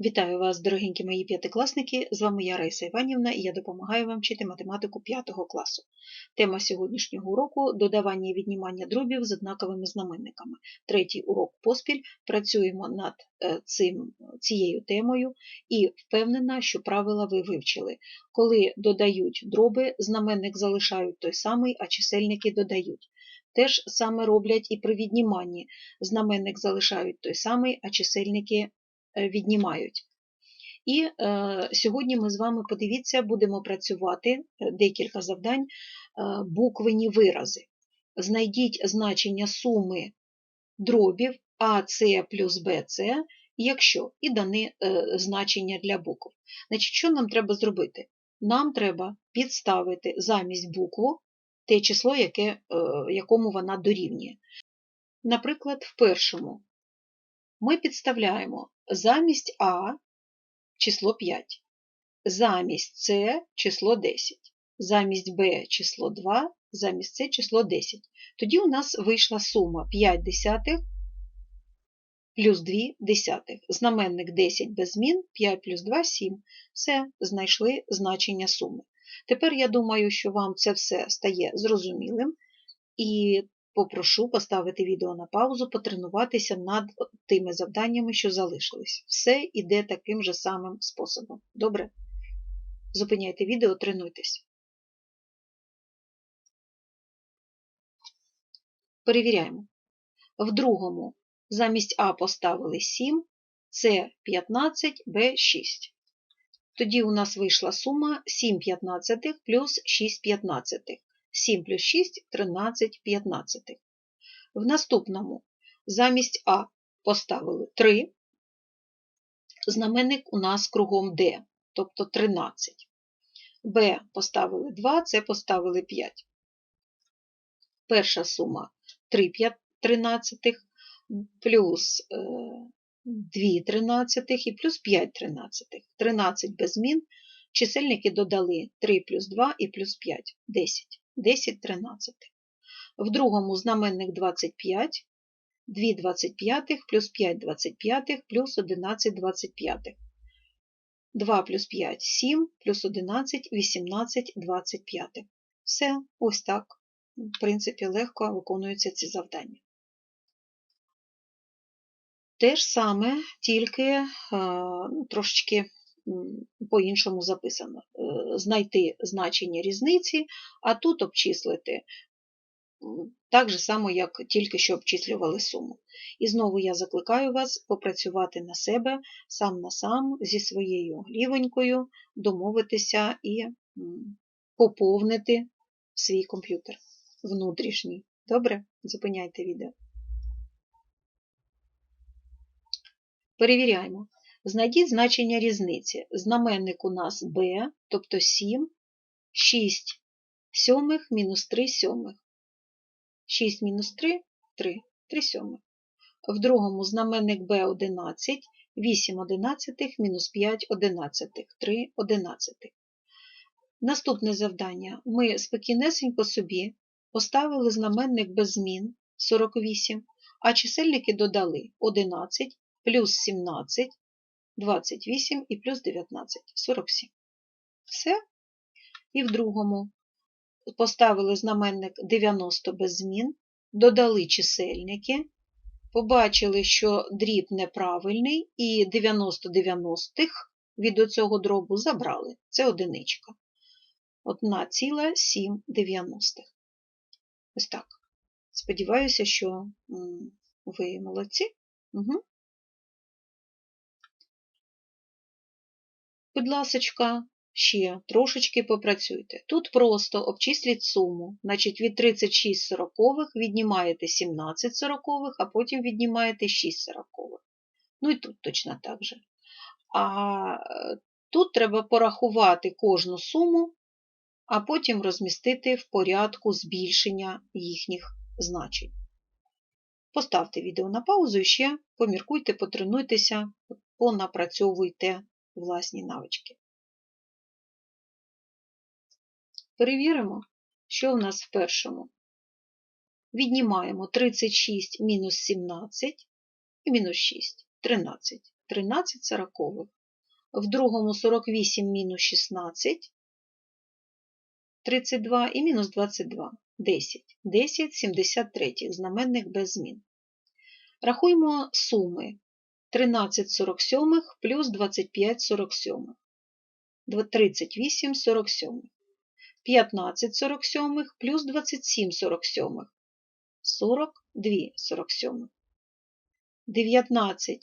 Вітаю вас, дорогенькі мої п'ятикласники! З вами я Раїса Іванівна і я допомагаю вам вчити математику 5 класу. Тема сьогоднішнього уроку додавання і віднімання дробів з однаковими знаменниками. Третій урок поспіль. Працюємо над е, цим, цією темою і впевнена, що правила ви вивчили. Коли додають дроби, знаменник залишають той самий, а чисельники додають. Теж саме роблять і при відніманні. Знаменник залишають той самий, а чисельники віднімають. І е, сьогодні ми з вами, подивіться, будемо працювати е, декілька завдань, е, буквені вирази. Знайдіть значення суми дробів АС плюс БС, якщо і дане е, значення для букв. Значить, Що нам треба зробити? Нам треба підставити замість букву те число, яке, е, якому вона дорівнює. Наприклад, в першому ми підставляємо замість А число 5, замість С число 10, замість Б число 2, замість С число 10. Тоді у нас вийшла сума 5 десятих плюс 2 десятих. Знаменник 10 без змін, 5 плюс 2 7. Все, знайшли значення суми. Тепер я думаю, що вам це все стає зрозумілим. І Попрошу поставити відео на паузу, потренуватися над тими завданнями, що залишились. Все йде таким же самим способом. Добре? Зупиняйте відео, тренуйтесь. Перевіряємо. В другому замість А поставили 7, С 15, Б 6. Тоді у нас вийшла сума 7 п'ятнадцятих плюс 6 п'ятнадцятих. 7 плюс 6 13 15. В наступному замість А поставили 3, знаменник у нас кругом Д, тобто 13. Б поставили 2, С поставили 5. Перша сума 3 тринадцятих плюс 2 тринадцятих і плюс 5 тринадцятих. 13 без змін. Чисельники додали 3 плюс 2 і плюс 5 10. 10 тринадцятих. В другому знаменник 25, 2 25 плюс 5 25 плюс 11 25. 2 плюс 5 7, плюс 11 18 25. Все, ось так. В принципі, легко виконуються ці завдання. Те ж саме, тільки е, ну, трошечки по-іншому записано. Е, знайти значення різниці, а тут обчислити так же само, як тільки що обчислювали суму. І знову я закликаю вас попрацювати на себе сам на сам зі своєю лівенькою, домовитися і поповнити свій комп'ютер внутрішній. Добре? Зупиняйте відео. Перевіряємо. Знайдіть значення різниці. Знаменник у нас b, тобто 7, 6 сьомих мінус 3 сьомих. 6 мінус 3 3, 3 сьомих. В другому знаменник b 11, 8 одинадцятих мінус 5 одинадцятих, 3 одинадцятих. Наступне завдання. Ми спокійнесенько собі поставили знаменник без змін 48, а чисельники додали 11 плюс 17 28 і плюс 19 47. Все. І в другому поставили знаменник 90 без змін, додали чисельники, побачили, що дріб неправильний, і 90 90 від оцього дробу забрали. Це одиничка. 1,7. Ось так. Сподіваюся, що ви молодці. Угу. Будь ласочка, ще трошечки попрацюйте. Тут просто обчисліть суму. Значить, від 36 сорокових віднімаєте 17 сорокових, а потім віднімаєте 6 сорокових. Ну і тут точно так же. А е, тут треба порахувати кожну суму, а потім розмістити в порядку збільшення їхніх значень. Поставте відео на паузу і ще поміркуйте, потренуйтеся, понапрацьовуйте власні навички. Перевіримо, що в нас в першому. Віднімаємо 36 мінус 17 і мінус 6 13. 13 сорокових. В другому 48 мінус 16 32 і мінус 22 10. 10 73 знаменник без змін. Рахуємо суми 13 47 плюс 25 47. 38 47. 15 47 плюс 27 47. 42 47. 19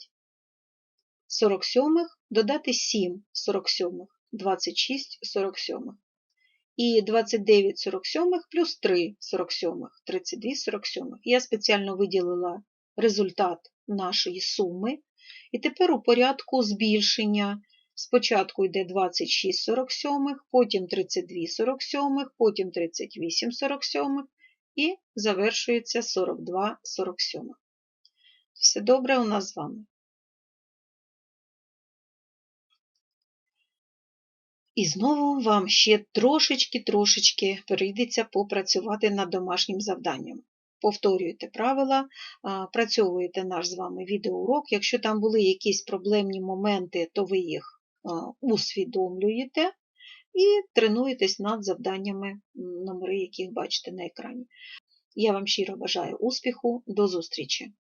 47 додати 7 47, 26 47. І 29 47 плюс 3 47, 32 47. Я спеціально виділила результат нашої суми. І тепер у порядку збільшення спочатку йде 26 47, потім 32 47, потім 38 47 і завершується 42 47. Все добре у нас з вами. І знову вам ще трошечки-трошечки прийдеться попрацювати над домашнім завданням. Повторюєте правила, працьовуєте наш з вами відеоурок. Якщо там були якісь проблемні моменти, то ви їх усвідомлюєте і тренуєтесь над завданнями, номери яких бачите на екрані. Я вам щиро бажаю успіху, до зустрічі!